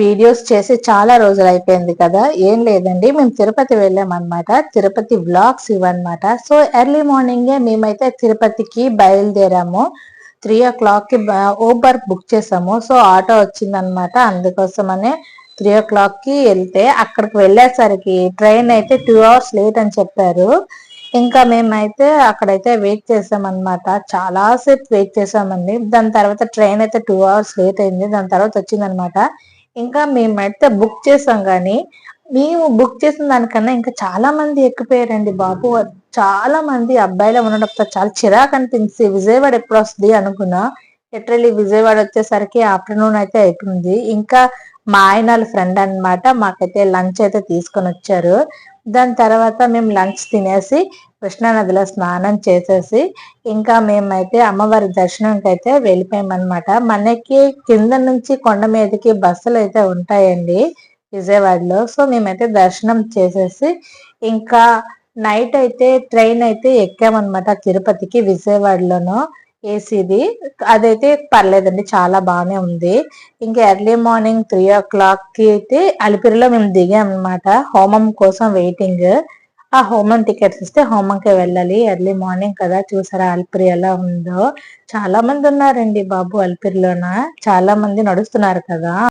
Videos చేసి చాలా రోజులు అయిపోయింది కదా ఏం లేదండి. మేము తిరుపతి వెళ్ళామన్నమాట. తిరుపతి బ్లాగ్స్ ఇవన్నమాట సో ఎర్లీ మార్నింగే మేమైతే తిరుపతికి బయలుదేరాము త్రీ ఓ క్లాక్కి ఊబర్ బుక్ చేసాము. సో ఆటో వచ్చిందనమాట అందుకోసమనే త్రీ ఓ క్లాక్కి వెళ్తే అక్కడికి వెళ్ళేసరికి ట్రైన్ అయితే టూ అవర్స్ లేట్ అని చెప్పారు. ఇంకా మేమైతే అక్కడైతే వెయిట్ చేసాం అనమాట వెయిట్ చేసామండి. దాని తర్వాత ట్రైన్ అయితే టూ అవర్స్ లేట్ అయింది. దాని తర్వాత వచ్చిందనమాట ఇంకా మేమైతే బుక్ చేసాం కానీ మేము బుక్ చేసిన దానికన్నా ఇంకా చాలా మంది ఎక్కిపోయారండి బాబు. చాలా మంది అబ్బాయిలో ఉండడంతో చాలా చిరాకు అనిపించి విజయవాడ ఎప్పుడు వస్తుంది అనుకున్నా. లిటరలీ విజయవాడ వచ్చేసరికి ఆఫ్టర్నూన్ అయితే అయిపోయింది. ఇంకా మా ఆయన ఫ్రెండ్ అనమాట మాకైతే లంచ్ అయితే తీసుకొని వచ్చారు. దాని తర్వాత మేము లంచ్ తినేసి కృష్ణానదిలో స్నానం చేసేసి ఇంకా మేమైతే అమ్మవారి దర్శనంకి అయితే వెళ్ళిపోయామన్నమాట. మనకి కింద నుంచి కొండ మీదకి బస్సులు అయితే ఉంటాయండి విజయవాడలో. సో మేమైతే దర్శనం చేసేసి ఇంకా నైట్ అయితే ట్రైన్ అయితే ఎక్కామన్నమాట తిరుపతికి విజయవాడలోనూ. ఏసీది. అదైతే పర్లేదండి చాలా బాగానే ఉంది. ఇంకా ఎర్లీ మార్నింగ్ త్రీ ఓ క్లాక్కి అయితే అలిపిరిలో మేము దిగాం అనమాట హోమం కోసం వెయిటింగ్. ఆ హోమం టికెట్స్ ఇస్తే హోమంకి వెళ్ళాలి. ఎర్లీ మార్నింగ్ కదా చూసారా అలిపిరి ఎలా ఉందో. చాలా మంది ఉన్నారండి బాబు అల్పిరిలోన. చాలా మంది నడుస్తున్నారు కదా.